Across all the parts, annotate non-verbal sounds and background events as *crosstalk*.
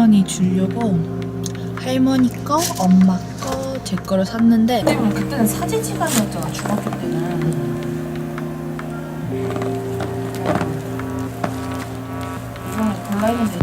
할머니 주려고 할머니 거, 엄마 거, 제 거를 샀는데 왜냐면 그때는 사진 시간이었잖아 중학교 때는. 이거는 골라 있는데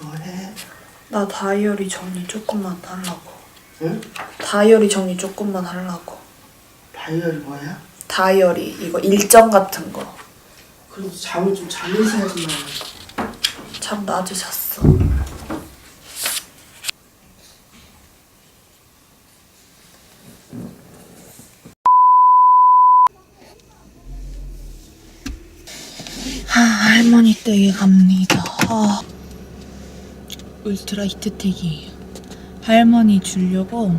뭐해? 나 다이어리 정리 조금만 하려고. 응? 다이어리 정리 조금만 하려고. 다이어리 뭐야? 다이어리 이거 일정 같은 거. 그래도 잠을 좀 자면서 하지 마. 참 낮으셨어. 아, 할머니 댁에 갑니다. 아. 울트라 히트텍이에요. 할머니 주려고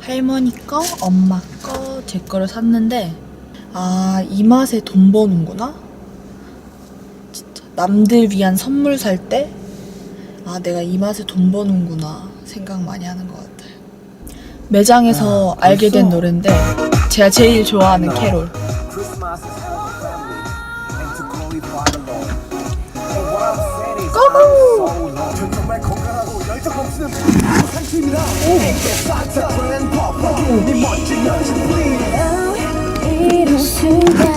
할머니 거, 엄마 거, 제 거를 샀는데 아, 이 맛에 돈 버는구나? 남들 위한 선물 살 때, 아, 내가 이 맛에 돈 버는구나 생각 많이 하는 것 같아요. 매장에서 아, 알게 된? 노래인데, 제가 제일 좋아하는 캐롤. 산타 그랜드파파 네 멋진 여친 please. 이런 순간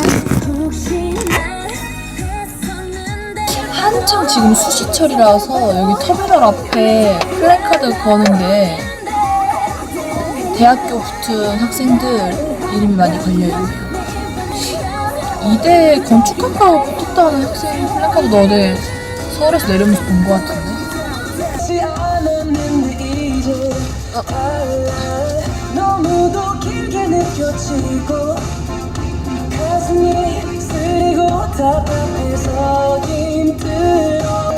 혹시나 했었는데 한창 지금 수시철이라서 여기 터미널 앞에 플래카드 거는 게 대학교 붙은 학생들 이름이 많이 걸려있네요. 이대 건축학과 붙었다는 학생 플래카드 너네 서울에서 내려오면서 본 것 같은데? 너무도 길게 느껴지고 가슴이 쓰리고 답답해서 힘들어.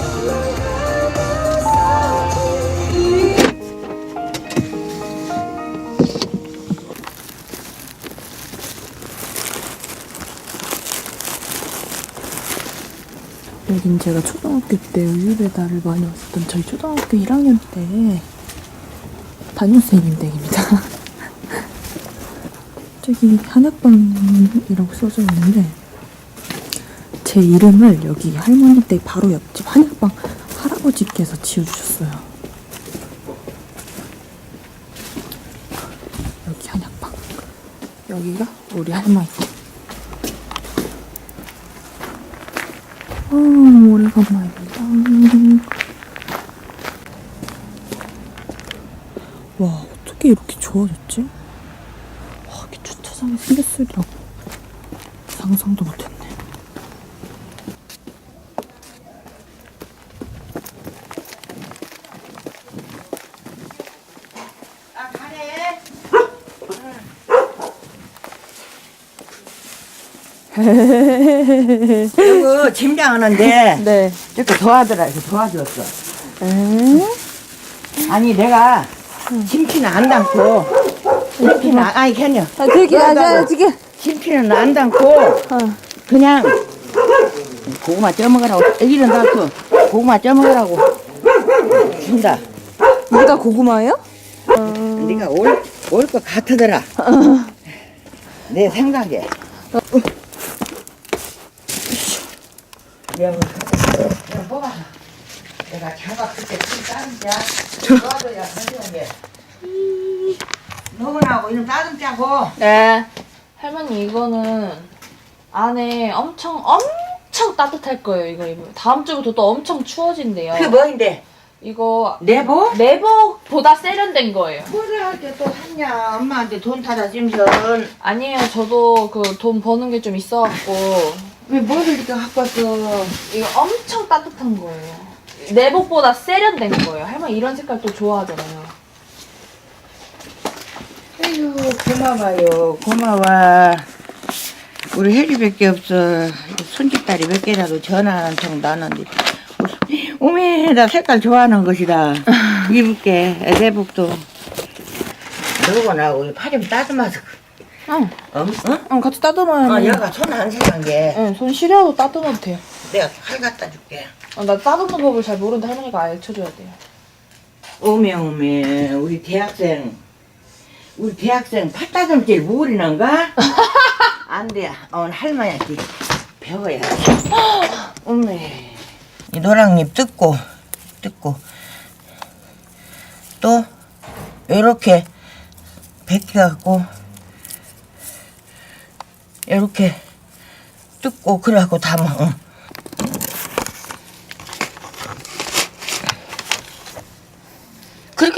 여긴 제가 초등학교 때 우유 배달을 많이 왔었던 저희 초등학교 1학년 때 담임선생님 댁입니다. *laughs* 저기 한약방이라고 써져 있는데 제 이름을 여기 할머니 댁 바로 옆집 한약방 할아버지께서 지어주셨어요. 여기 한약방. 여기가 우리 할머니 댁. 어, 오래간만입니다. 와, 어떻게 이렇게 좋아졌지? 와, 이렇게 주차장이 생겼으리라고 상상도 못했네. 이거 짐장하는데 *laughs* 네. 저거 도와더라 이거 도와줬어. 아니 내가 김치는 안 담고 김치는 안- 아니 괜히 아, 아, 아, 되게. 김치는 안 담고 그냥 고구마 쪄 먹으라고 이런 놔둬 고구마 쪄 먹으라고 준다. 이가 고구마예요? 네가 올 올 것 같으더라. 내 생각에. 내가 내가 뽑아. 내가 장갑 그때 좀 따른자. 도와줘야 하는 게. 너무나고 이놈 따름 짜고. 네. 할머니 이거는 안에 엄청 엄청 따뜻할 거예요. 이거 입으면 다음 주부터 또 엄청 추워진대요. 그게 뭐인데? 이거 내복? 내복보다 세련된 거예요. 뭐를 할때또 샀냐? 엄마한테 돈 타다 짐선. 아니에요. 저도 그 돈 버는 게 좀 있어갖고 왜 뭐를 이렇게 갖고 왔어? 이거 엄청 따뜻한 거예요. 내복보다 세련된 거예요. 할머니 이런 색깔 또 좋아하잖아요. 아유 고마워요 고마워 우리 혜리밖에 없어 손짓딸이 몇 개라도 전화 한 통 나눴는데 오메 나 색깔 좋아하는 것이다 *laughs* 입을게 애대복도 너고 나하고 팔좀 따듬어서 응, 어? 응? 응 같이 따듬어요. 어 여가 손 안 세는 게 응, 손 시려도 따듬어도 돼요. 내가 칼 갖다 줄게 어, 나 따듬는 법을 잘 모르는데 할머니가 알려줘야 돼요. 오메 오메 우리 대학생 우리 대학생 팔다듬질 모르는가? 안돼 오늘 할머니한테 배워야지 *gasps* 오메 이 노랑잎 뜯고 뜯고 또 요렇게 벗겨갖고 요렇게 뜯고 그래갖고 담아 응.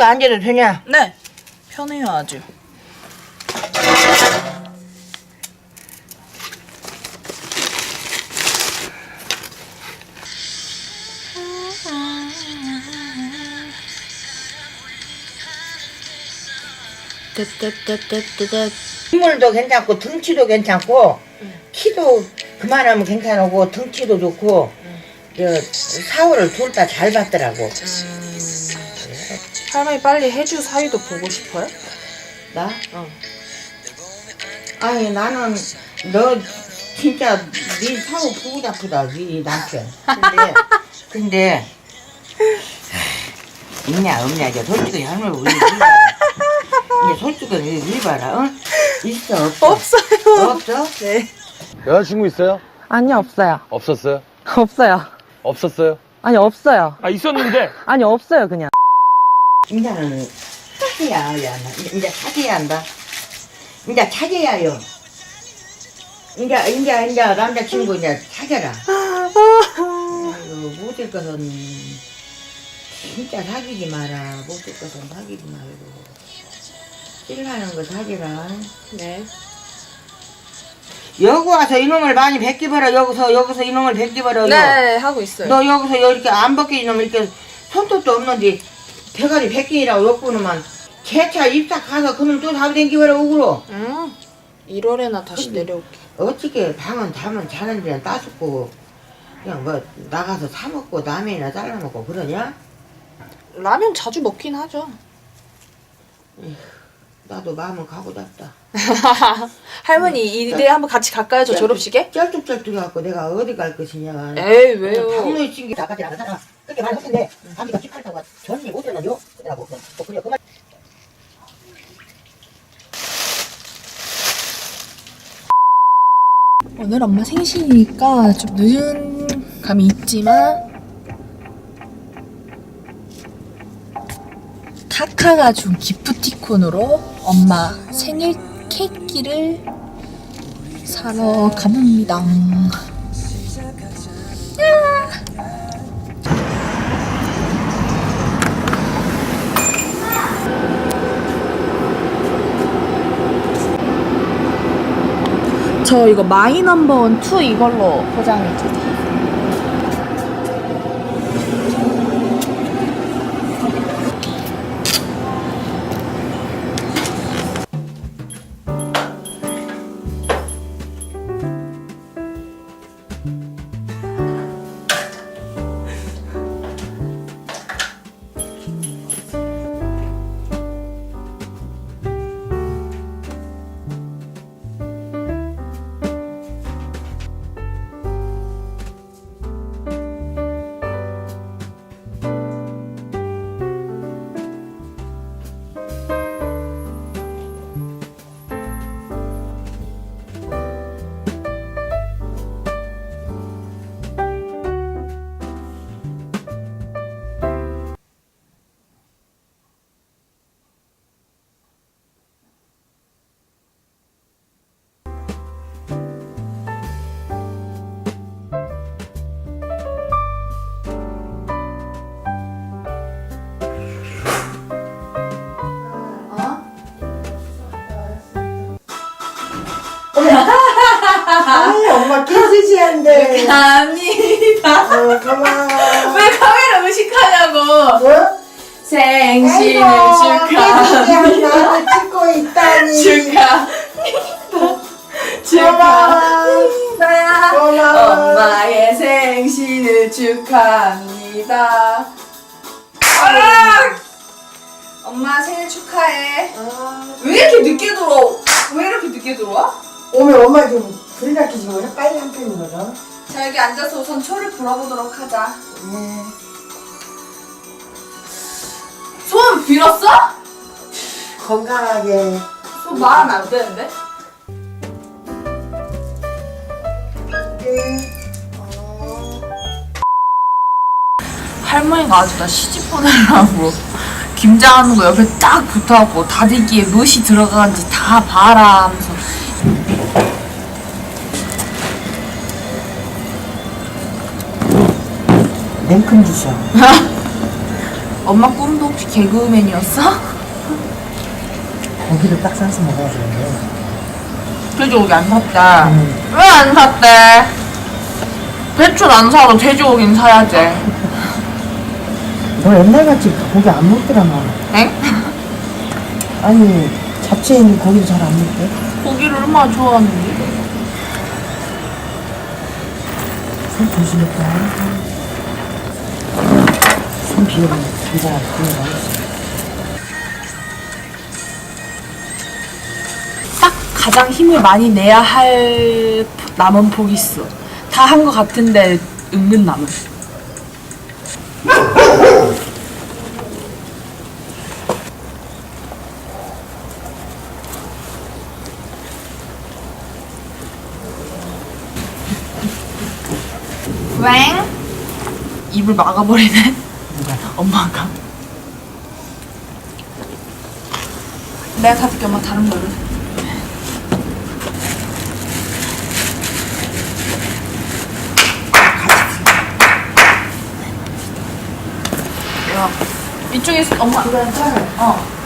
그렇게 앉아도 되냐? 네, 편해요 아주. 인물도 괜찮고 등치도 괜찮고 키도 그만하면 괜찮고 등치도 좋고 저 사월을 둘 다 잘 봤더라고 할머니 빨리 해주 사위도 보고 싶어요? 나? 응. 아니 나는 너 진짜 네 사고 보고 싶다 네 남편 근데 근데 하, 있냐 없냐 이제 솔직히 할머니 우리 봐라 이제 솔직히 우리 봐라 응? 있어 없어 없어요. 없어? 네. 여자친구 있어요? 아니 없어요. 없었어요? 없어요. 없었어요? 아니 없어요. 아 있었는데 아니 없어요 그냥. 이제는 찾아야 야 이제 찾아야 한다. 이제 찾아야요. 이제 이제 이제 남자친구 이제 찾아라. 아이고 못될 것은 진짜 사귀지 마라. 못될 것은 사귀지 말고 싫어하는 거 사귀라. 네. 여기 와서 이놈을 많이 벗기버려. 여기서 여기서 이놈을 벗기버려. 네, 하고 있어요. 너 여기서 이렇게 안 벗긴 이놈 이렇게 손톱도 없는데 대가리 벗기라고 욕구는만 제차 입사 가서 그놈 또 잡아당기버려 우그로 음, 1월에나 다시 내려올게. 어떻게 방은 자면 자는 데는 따숩고 그냥 뭐 나가서 사 먹고 라면이나 잘라 먹고 그러냐? 라면 자주 먹긴 하죠. 나도 마음은 가고 잡다 *laughs* 할머니 이대 한번 같이 갈까요? 저 졸업식에? 쩔뚝쩔뚝 해갖고 내가 어디 갈 것이냐 에이 왜요? 찡기 나까지 안 하잖아 그렇게 말했는데 감기가 기팔다고 전이 못 들었는데요? 그러고 또 그래 그만 오늘 엄마 생신이니까 좀 늦은 감이 있지만 타카가 준 기프티콘으로 엄마 생일 케이크를 사러 가봅니다. 저 이거 마이 넘버원 2 이걸로 포장해 주세요. 엄마 깨끗이한데 아니다. 어, 고마워 왜 카메라 의식하냐고. 뭐? 생신을 축하합니다. 찍고 있다니. 축하. 축하합니다. 엄마의 생신을 축하합니다. 아! 엄마 생일 축하해. 왜 이렇게 늦게 들어와? 왜 이렇게 늦게 들어와? 오면 엄마 좀 불이나 켜지고 빨리 한 편이거든. 자 여기 앉아서 우선 초를 불어보도록 하자. 소원 빌었어? 건강하게. 소원 말하면 안 되는데? 할머니가 아주 나 시집 보내려고 김장하는 거 옆에 딱 붙어갖고 다대기에 무엇이 들어가는지 다 봐라 하면서 냉큼 주셔. *laughs* 엄마 꿈도 혹시 개그우맨이었어? 고기를 딱 싸서 먹어야 되는데. 돼지고기 안 샀대 왜안 샀대? 배추를 안 사도 돼지고기는 사야지 너 옛날같이 고기 안 먹더라마. 엥? 아니 잡채 있는 고기를 잘안 먹대. 고기를 얼마나 좋아하는데 손 조심했다. 손 비우면 기가 그거 맛있어. 딱 가장 힘을 많이 내야 할 남은 폭이 있어. 다 한 것 같은데 은근 남은. 웽? 입을 막아버리네. 엄마가. 내가 가줄게 엄마 다른 거를. 야, 이쪽에 있- 엄마. 어. 마무리 도와줄 거 없어?